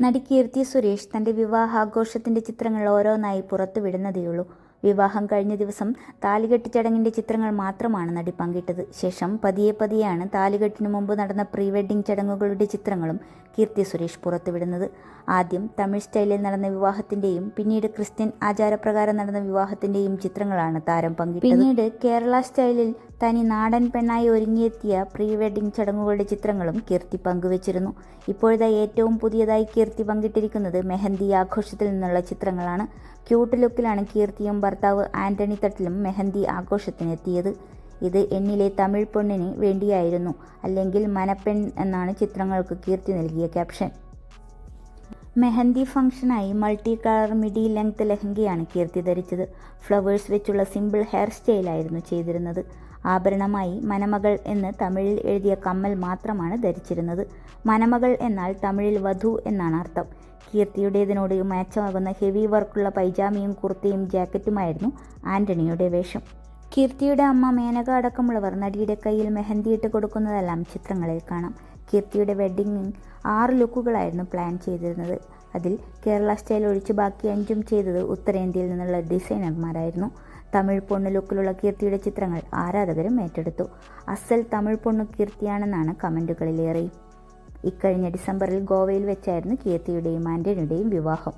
നടി കീർത്തി സുരേഷ് തന്റെ വിവാഹാഘോഷത്തിന്റെ ചിത്രങ്ങൾ ഓരോന്നായി പുറത്തുവിടുന്നതേയുള്ളൂ. വിവാഹം കഴിഞ്ഞ ദിവസം താലികെട്ട് ചടങ്ങിന്റെ ചിത്രങ്ങൾ മാത്രമാണ് നടി പങ്കിട്ടത്. ശേഷം പതിയെ പതിയെയാണ് താലികെട്ടിനു മുമ്പ് നടന്ന പ്രീ വെഡിങ് ചടങ്ങുകളുടെ ചിത്രങ്ങളും കീർത്തി സുരേഷ് പുറത്തുവിടുന്നത്. ആദ്യം തമിഴ് സ്റ്റൈലിൽ നടന്ന വിവാഹത്തിന്റെയും പിന്നീട് ക്രിസ്ത്യൻ ആചാരപ്രകാരം നടന്ന വിവാഹത്തിന്റെയും ചിത്രങ്ങളാണ് താരം പങ്കിട്ടത്. പിന്നീട് കേരള സ്റ്റൈലിൽ തനി നാടൻ പെണ്ണായി ഒരുങ്ങിയെത്തിയ പ്രീ വെഡിംഗ് ചടങ്ങുകളുടെ ചിത്രങ്ങളും കീർത്തി പങ്കുവച്ചിരുന്നു. ഇപ്പോഴത്തെ ഏറ്റവും പുതിയതായി കീർത്തി പങ്കിട്ടിരിക്കുന്നത് മെഹന്തി ആഘോഷത്തിൽ നിന്നുള്ള ചിത്രങ്ങളാണ്. ക്യൂട്ട് ലുക്കിലാണ് കീർത്തിയും ഭർത്താവ് ആന്റണി തട്ടിലും മെഹന്തി ആഘോഷത്തിനെത്തിയത്. ഇത് എന്നിലെ തമിഴ് പെണ്ണിന് വേണ്ടിയായിരുന്നു. അല്ലെങ്കിൽ മനപ്പെൺ എന്നാണ് ചിത്രങ്ങൾക്ക് കീർത്തി നൽകിയ ക്യാപ്ഷൻ. മെഹന്തി ഫംഗ്ഷനായി മൾട്ടി കളർ മിഡി ലെങ്ത് ലെഹങ്കയാണ് കീർത്തി ധരിച്ചത്. ഫ്ലവേഴ്സ് വെച്ചുള്ള സിമ്പിൾ ഹെയർ സ്റ്റൈലായിരുന്നു ചെയ്തിരുന്നത്. ആഭരണമായി മനമകൾ എന്ന് തമിഴിൽ എഴുതിയ കമ്മൽ മാത്രമാണ് ധരിച്ചിരുന്നത്. മനമകൾ എന്നാൽ തമിഴിൽ വധു എന്നാണ് അർത്ഥം. കീർത്തിയുടേതിനോട് മാച്ചമാകുന്ന ഹെവി വർക്കുള്ള പൈജാമയും കുർത്തയും ജാക്കറ്റുമായിരുന്നു ആന്റണിയുടെ വേഷം. കീർത്തിയുടെ അമ്മ മേനക അടക്കമുള്ളവർ നടിയുടെ കയ്യിൽ മെഹന്തിയിട്ട് കൊടുക്കുന്നതെല്ലാം ചിത്രങ്ങളിൽ കാണാം. കീർത്തിയുടെ വെഡ്ഡിങ്ങിൽ ആറ് ലുക്കുകളായിരുന്നു പ്ലാൻ ചെയ്തിരുന്നത്. അതിൽ കേരള സ്റ്റൈൽ ഒഴിച്ച് ബാക്കി അഞ്ചും ചെയ്തത് ഉത്തരേന്ത്യയിൽ നിന്നുള്ള ഡിസൈനർമാരായിരുന്നു. തമിഴ് പൊണ്ണു ലുക്കിലുള്ള കീർത്തിയുടെ ചിത്രങ്ങൾ ആരാധകരും ഏറ്റെടുത്തു. അസൽ തമിഴ് പൊണ്ണു കീർത്തിയാണെന്നാണ് കമന്റുകളിലേറെ ഇക്കഴിഞ്ഞ ഡിസംബറിൽ ഗോവയിൽ വെച്ചായിരുന്നു കീർത്തിയുടെയും ആന്റണിയുടെയും വിവാഹം.